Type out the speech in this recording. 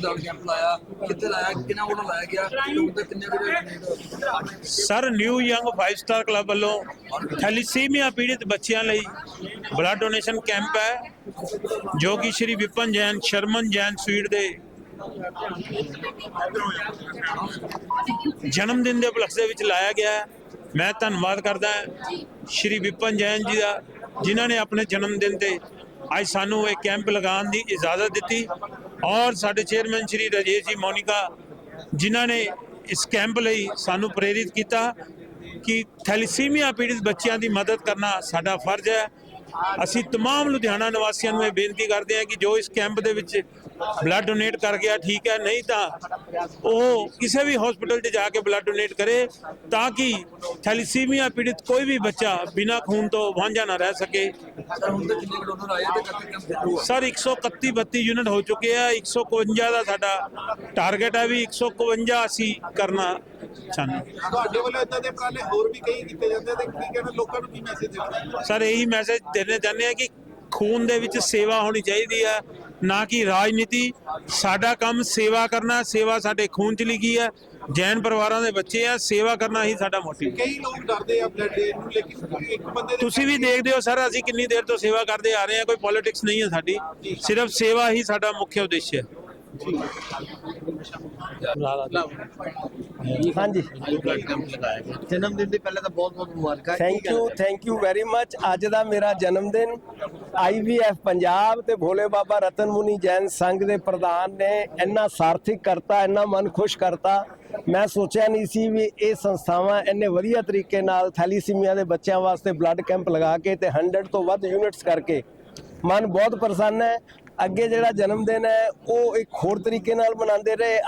Blood camp ਲਾਇਆ, ਕਿੱਥੇ ਲਾਇਆ ਕਿਹਨਾਂ ਵੱਲੋਂ ਲਾਇਆ ਗਿਆ ਤੇ ਕਿੰਨੇ ਕੁ sir new young 5 star club thalassaemia thalassaemia ਪੀੜਿਤ ਬੱਚਿਆਂ ਲਈ ਬਲੱਡ ਡੋਨੇਸ਼ਨ ਕੈਂਪ ਹੈ, ਜੋ ਕਿ ਸ਼੍ਰੀ ਵਿਪਨ ਜੈਨ, ਸ਼ਰਮਨ ਜੈਨ ਸਵੀਟ ਦੇ ਜਨਮ ਦਿਨ ਦੇ ਉਪਲਕਸ਼ ਦੇ ਵਿੱਚ ਲਾਇਆ ਗਿਆ ਹੈ। ਮੈਂ ਧੰਨਵਾਦ ਕਰਦਾ ਸ਼੍ਰੀ ਵਿਪਨ ਜੈਨ ਜੀ ਦਾ, ਜਿਨ੍ਹਾਂ ਨੇ ਆਪਣੇ ਜਨਮ ਦਿਨ ਤੇ ਅੱਜ ਸਾਨੂੰ ਇਹ ਕੈਂਪ ਲਗਾਉਣ ਦੀ ਇਜਾਜ਼ਤ ਦਿੱਤੀ। ਔਰ ਸਾਡੇ ਚੇਅਰਮੈਨ ਸ਼੍ਰੀ ਰਾਜੇਸ਼ ਜੀ ਮੋਨਿਕਾ ਜਿਨ੍ਹਾਂ ਨੇ ਇਸ ਕੈਂਪ ਲਈ ਸਾਨੂੰ ਪ੍ਰੇਰਿਤ ਕੀਤਾ ਕਿ ਥੈਲੀਸੀਮੀਆ ਪੀੜਿਤ ਬੱਚਿਆਂ ਦੀ ਮਦਦ ਕਰਨਾ ਸਾਡਾ ਫਰਜ਼ ਹੈ। ਅਸੀਂ तमाम ਲੁਧਿਆਣਾ ਨਿਵਾਸੀਆਂ ਨੂੰ ਇਹ ਬੇਨਤੀ ਕਰਦੇ ਹਾਂ ਕਿ ਜੋ ਇਸ ਕੈਂਪ ਦੇ ਵਿੱਚ ਬਲੱਡ ਡੋਨੇਟ ਕਰ ਗਿਆ ਠੀਕ ਹੈ ਨਹੀਂ ਤਾਂ ਉਹ ਕਿਸੇ ਵੀ ਹਸਪੀਟਲ 'ਚ ਜਾ ਕੇ ਬਲੱਡ ਡੋਨੇਟ ਕਰੇ ਤਾਂ ਕਿ ਥੈਲੀਸੀਮੀਆ ਪੀੜਿਤ ਕੋਈ ਵੀ ਬੱਚਾ ਬਿਨਾਂ ਖੂਨ ਤੋਂ ਵਾਂਝਾ ਨਾ ਰਹਿ ਸਕੇ ਸਰ ਹੁਣ ਤੱਕ ਕਿੰਨੇ ਕੁ ਡੋਨਰ ਆਏ ਤੇ ਕਦ ਤੱਕ ਕੈਂਪ ਸ਼ੁਰੂ ਸਰ 131 32 ਯੂਨਿਟ ਹੋ ਚੁੱਕੇ ਆ 151 ਦਾ ਸਾਡਾ ਟਾਰਗੇਟ ਹੈ ਵੀ 151 ਅਸੀਂ ਕਰਨਾ ਚਾਹੁੰਦੇ ਹਾਂ। ਤੁਹਾਡੇ ਵੱਲੋਂ ਇਦਾਂ ਦੇ ਉਪਰਾਲੇ ਹੋਰ ਵੀ ਕਈ ਕੀਤੇ ਜਾਂਦੇ ਤੇ ਕੀ ਕਹਿਣਾ ਲੋਕਾਂ ਨੂੰ ਕੀ ਮੈਸੇਜ ਦੇਣਾ ਸਰ ਇਹੀ ਮੈਸੇਜ ਦੇਣਾ ਚਾਹੁੰਦੇ ਆ ਕਿ ਖੂਨ ਦੇ ਵਿੱਚ ਸੇਵਾ ਹੋਣੀ ਚਾਹੀਦੀ ਹੈ ਨਾ ਕਿ ਰਾਜਨੀਤੀ। ਸਾਡਾ ਕੰਮ ਸੇਵਾ ਕਰਨਾ ਸੇਵਾ ਸਾਡੇ ਖੂਨ ਚ ਲਿਖੀ ਹੈ ਜੈਨ ਪਰਿਵਾਰਾਂ ਦੇ ਬੱਚੇ ਆ ਸੇਵਾ ਕਰਨਾ ਹੀ ਸਾਡਾ ਮੋਟਿਵ। ਕਈ ਲੋਕ ਡਰਦੇ ਆ ਬਲੱਡ ਦੇਣ ਨੂੰ ਲੇਕਿਨ ਇੱਕ ਬੰਦੇ ਦੇ ਤੁਸੀਂ ਵੀ ਦੇਖਦੇ ਹੋ ਸਰ ਅਸੀਂ ਕਿੰਨੀ ਦੇਰ ਤੋਂ ਸੇਵਾ ਕਰਦੇ ਆ ਰਹੇ ਹਾਂ ਕੋਈ ਪੋਲਿਟਿਕਸ ਨਹੀਂ ਹੈ ਸਾਡੀ। ਸਿਰਫ ਸੇਵਾ ਹੀ ਸਾਡਾ ਮੁੱਖ ਉਦੇਸ਼ ਹੈ। ਹਾਂਜੀ। ਜਨਮ ਦਿਨ ਦੀ ਪਹਿਲਾਂ ਤਾਂ ਬਹੁਤ ਬਹੁਤ ਮੁਬਾਰਕਾਂ। Thank you thank you very much ਅੱਜ ਦਾ ਮੇਰਾ ਜਨਮ ਦਿਨ ਆਈਵੀਐਫ ਪੰਜਾਬ ਤੇ ਭੋਲੇ ਬਾਬਾ ਰਤਨ ਮੁਨੀ ਜੈਨ ਸੰਘ ਦੇ ਪ੍ਰਧਾਨ ਨੇ ਇੰਨਾ ਸਾਰਥਿਕ ਕਰਤਾ ਇੰਨਾ ਮਨ ਖੁਸ਼ ਕਰਤਾ। ਮੈਂ ਸੋਚਿਆ ਨਹੀਂ ਸੀ ਵੀ ਇਹ ਸੰਸਥਾਵਾਂ ਇੰਨੇ ਵਧੀਆ ਤਰੀਕੇ ਨਾਲ ਥੈਲੀਸੀਮੀਆ ਦੇ ਬੱਚਿਆਂ ਵਾਸਤੇ ਬਲੱਡ ਕੈਂਪ ਲਗਾ ਕੇ ਤੇ 100 ਤੋਂ ਵੱਧ ਯੂਨਿਟਸ ਕਰਕੇ ਮਨ ਬਹੁਤ ਪ੍ਰਸੰਨ ਹੈ। ਅੱਗੇ ਜਿਹੜਾ ਜਨਮ ਦਿਨ ਹੈ ਉਹ ਇੱਕ ਹੋਰ ਤਰੀਕੇ ਨਾਲ ਮਨਾਉਂਦੇ ਰਹੇ।